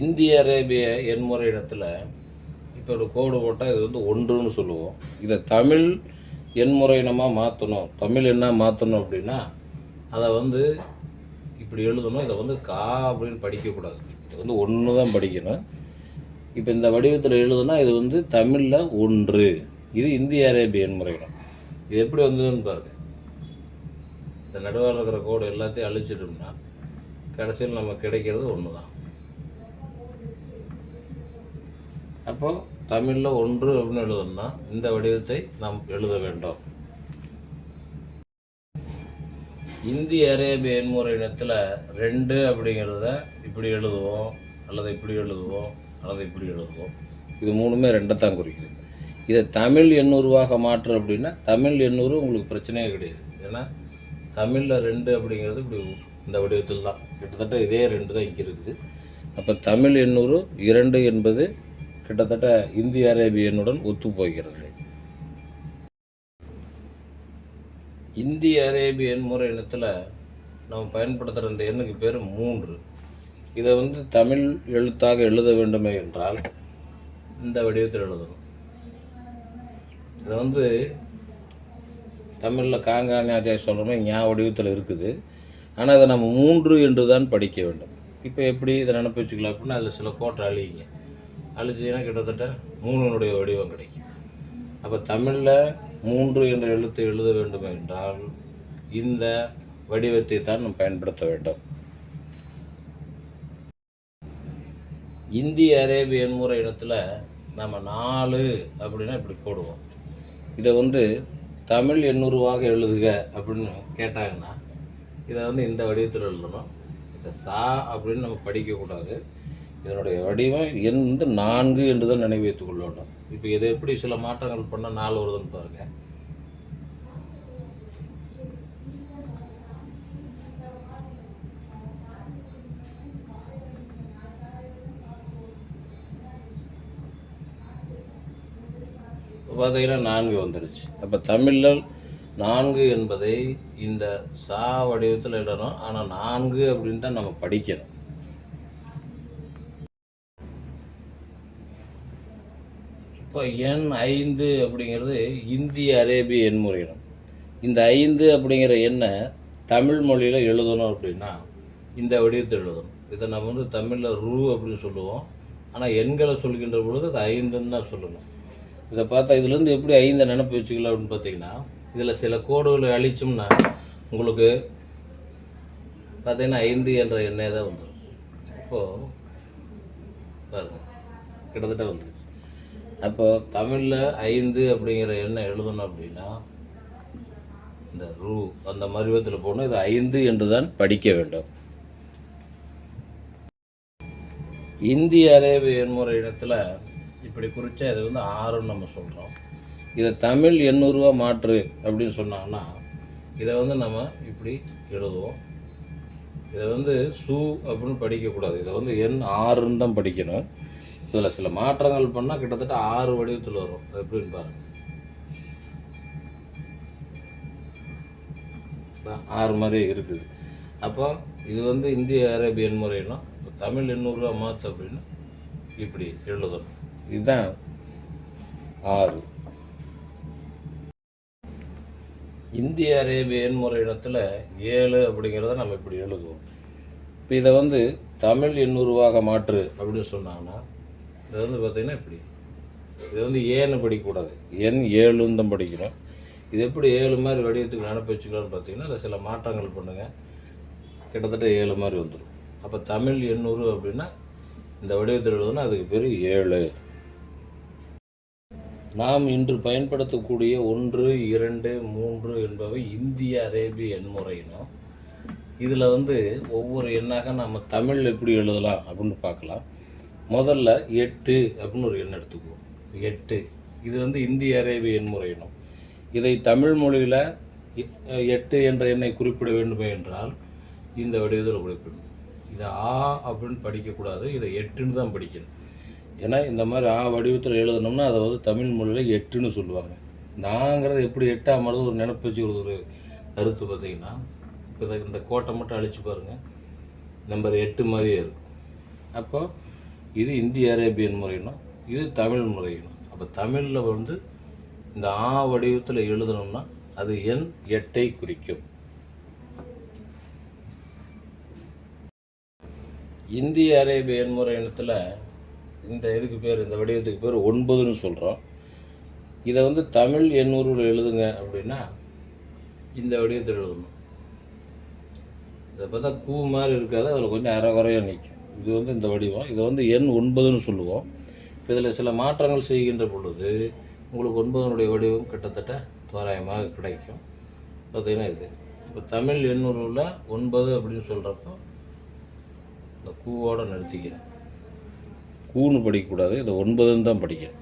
இந்திய அரேபிய எண்முறை இடத்துல இப்போ ஒரு கோடு போட்டால் இது வந்து ஒன்றுன்னு சொல்லுவோம். இதை தமிழ் எண்முறை இனமாக மாற்றணும் தமிழ் என்ன மாற்றணும் அப்படின்னா அதை வந்து இப்படி எழுதணும். இதை வந்து கா அப்படின்னு படிக்கக்கூடாது. இது வந்து ஒன்று தான் படிக்கணும். இப்போ இந்த வடிவத்தில் எழுதுனா இது வந்து தமிழில் ஒன்று. இது இந்திய அரேபிய எண்முறை இனம் இது எப்படி வந்ததுன்னு பாருங்க. இந்த நடுவில் இருக்கிற கோடு எல்லாத்தையும் அழிச்சிட்டோம்னா கடைசியில் நம்ம கிடைக்கிறது ஒன்று தான் அப்போ தமிழில் ஒன்று அப்படின்னு எழுதணும்னா இந்த வடிவத்தை நாம் எழுத வேண்டும். இந்திய அரேபிய எண்முறை இனத்தில் ரெண்டு அப்படிங்கிறத இப்படி எழுதுவோம் அல்லது இப்படி எழுதுவோம் அல்லது இப்படி எழுதுவோம். இது மூணுமே ரெண்டை தான் குறிக்குது. இதை தமிழ் எண்ணூறுவாக மாற்று அப்படின்னா தமிழ் எண்ணூறு உங்களுக்கு பிரச்சனையே கிடையாது. ஏன்னா தமிழில் ரெண்டு அப்படிங்கிறது இப்படி இந்த வடிவத்தில் தான் கிட்டத்தட்ட இதே ரெண்டு தான் இங்கே இருக்குது. அப்போ தமிழ் எண்ணூறு இரண்டு என்பது கிட்டத்தட்ட இந்திய அரேபியனுடன் ஒத்துப்போகிறது. இந்திய அரேபியன் முறை எண்ணத்தில் நம்ம பயன்படுத்துகிற இந்த எண்ணுக்கு பேர் மூன்று. இதை வந்து தமிழ் எழுத்தாக எழுத வேண்டுமே என்றால் இந்த வடிவத்தில் எழுதணும். இதை வந்து தமிழில் காங்காஞாஜாய் சொல்கிற சொல்கிறோமே ஞா வடிவத்தில் இருக்குது. ஆனால் இதை நம்ம மூன்று என்று தான் படிக்க வேண்டும். இப்போ எப்படி இதை நினப்பு வச்சுக்கலாம் அப்படின்னா அதில் சில கோட்டை அழியுங்க. அழிச்சிங்கன்னா கிட்டத்தட்ட மூணுனுடைய வடிவம் கிடைக்கும். அப்போ தமிழில் மூன்று என்ற எழுத்தை எழுத வேண்டும் என்றால் இந்த வடிவத்தை தான் நாம் பயன்படுத்த வேண்டும். இந்திய அரேபியன் முறை இனத்தில் நம்ம நாலு அப்படின்னா இப்படி போடுவோம். இதை வந்து தமிழ் எண்ணூறுவாக எழுதுக அப்படின்னு கேட்டாங்கன்னா இதை வந்து இந்த வடிவத்தில் எழுதணும். இதை சா அப்படின்னு நம்ம படிக்கக்கூடாது. இதனுடைய வடிவம் எந்த நான்கு என்று தான் நினைவு வைத்துக் கொள்ள வேண்டும். இப்போ இதை எப்படி சில மாற்றங்கள் பண்ணால் நாலு வருதுன்னு பாருங்கள் பார்த்தீங்கன்னா நான்கு வந்துடுச்சு அப்போ தமிழில் நான்கு என்பதை இந்த சா வடிவத்தில் இடணும். ஆனால் நான்கு அப்படின்னு தான் நம்ம படிக்கணும். இப்போ எண் ஐந்து அப்படிங்கிறது இந்திய அரேபிய எண்முறை இந்த ஐந்து அப்படிங்கிற எண்ணை தமிழ் மொழியில் எழுதணும் அப்படின்னா இந்த வடிவத்தில் எழுதணும். இதை நம்ம வந்து தமிழில் ரூ அப்படின்னு சொல்லுவோம். ஆனால் எண்களை சொல்கின்ற பொழுது அது ஐந்துன்னு தான் சொல்லணும். இதை பார்த்தா இதுலேருந்து எப்படி ஐந்தை நினப்பு வச்சுக்கலாம் அப்படின்னு பார்த்தீங்கன்னா இதில் சில கோடுகளை அழிச்சோம்னா உங்களுக்கு பார்த்தீங்கன்னா ஐந்து என்ற எண்ணெய் தான் வந்துடும். இப்போது பாருங்கள் கிட்டத்தட்ட வந்துருச்சு. அப்போ தமிழில் ஐந்து அப்படிங்கிற எண்ணெய் எழுதணும் அப்படின்னா இந்த ரூ அந்த மருவத்தில் போகணும் இது ஐந்து என்று தான் படிக்க வேண்டும். இந்திய அரேபிய எண்முறை இடத்துல இப்படி குறித்தா இது வந்து ஆறுன்னு நம்ம சொல்கிறோம் இதை தமிழ் எண்ணூறுவா மாற்று அப்படின்னு சொன்னாங்கன்னா இதை வந்து நம்ம இப்படி எழுதுவோம். இதை வந்து சு அப்படின்னு படிக்கக்கூடாது. இதை வந்து எண் ஆறுன்னு தான் படிக்கணும். இதில் சில மாற்றங்கள் பண்ணால் கிட்டத்தட்ட ஆறு வடிவத்தில் வரும். எப்படின்னு பாருங்கள் ஆறு மாதிரி இருக்குது. அப்போ இது வந்து இந்திய அரேபியன் முறைன்னா இப்போ தமிழ் எண்ணூறுரூவா மாற்று அப்படின்னு இப்படி எழுதணும். இதுதான் ஆறு. இந்திய அரேபிய எண்முறை இடத்துல ஏழு அப்படிங்கிறத நம்ம இப்படி எழுதுவோம். இப்போ இதை வந்து தமிழ் எண்ணூறுவாக மாற்று அப்படின்னு சொன்னாங்கன்னா இது வந்து பார்த்திங்கன்னா இப்படி. இது வந்து ஏன்னு படிக்கக்கூடாது. எண் ஏழுன்னு தான் படிக்கணும். இது எப்படி ஏழு மாதிரி வடிவத்துக்கு நினப்பு வச்சுக்கலாம்னு பார்த்தீங்கன்னா அதில் சில மாற்றங்கள் பண்ணுங்கள் கிட்டத்தட்ட ஏழு மாதிரி வந்துடும் அப்போ தமிழ் எண்ணூறு அப்படின்னா இந்த வடிவத்தில் எழுதுனா அதுக்கு பேர் ஏழு. நாம் இன்று பயன்படுத்தக்கூடிய ஒன்று இரண்டு மூன்று என்பவை இந்திய அரேபிய எண்முறையினும். இதில் வந்து ஒவ்வொரு எண்ணாக நம்ம தமிழ் எப்படி எழுதலாம் அப்படின்னு பார்க்கலாம். முதல்ல எட்டு அப்படின்னு ஒரு எண் எடுத்துக்குவோம். எட்டு. இது வந்து இந்திய அரேபிய எண்முறையினும் இதை தமிழ் மொழியில் எட்டு என்ற எண்ணை குறிப்பிட வேண்டுமே என்றால் இந்த வடிவத்தில் குறிப்பிடணும் இதை ஆ அப்படின்னு படிக்கக்கூடாது இதை எட்டுன்னு தான் படிக்கணும். ஏன்னா இந்த மாதிரி ஆ வடிவத்தில் எழுதணும்னா அதை வந்து தமிழ் மொழியில் எட்டுன்னு சொல்லுவாங்க. நாங்கிறது எப்படி எட்டாம் மாதிரி ஒரு நினப்பு வச்சு ஒரு கருத்து பார்த்திங்கன்னா இப்போ இந்த கோட்டை மட்டும் அழிச்சு பாருங்கள் நம்பர் எட்டு மாதிரியே இருக்கும். அப்போ இது இந்திய அரேபியன் முறையினும் இது தமிழ் முறையினும் அப்போ தமிழில் வந்து இந்த ஆ வடிவத்தில் எழுதணும்னா அது எண் எட்டை குறிக்கும். இந்திய அரேபிய எண்முறை இனத்தில் இந்த இதுக்கு பேர் இந்த வடிவத்துக்கு பேர் ஒன்பதுன்னு சொல்கிறோம் இதை வந்து தமிழ் எண்ணூறுல எழுதுங்க அப்படின்னா இந்த வடிவத்தில் எழுதணும். இதை பார்த்தா கூ மாதிரி இருக்காது அதில் கொஞ்சம் அரை குறையாக நிற்கும் இது வந்து இந்த வடிவம். இதை வந்து எண் ஒன்பதுன்னு சொல்லுவோம். இப்போ இதில் சில மாற்றங்கள் செய்கின்ற பொழுது உங்களுக்கு ஒன்பதனுடைய வடிவம் கிட்டத்தட்ட தோராயமாக கிடைக்கும். பார்த்தீங்கன்னா இது. இப்போ தமிழ் எண்ணூறுல ஒன்பது அப்படின்னு சொல்கிறப்போ இந்த கூவோடு நிறுத்திக்கிறேன். கூன்னு படிக்கக்கூடாது. இதை ஒன்பதுன்னு தான் படிக்கணும்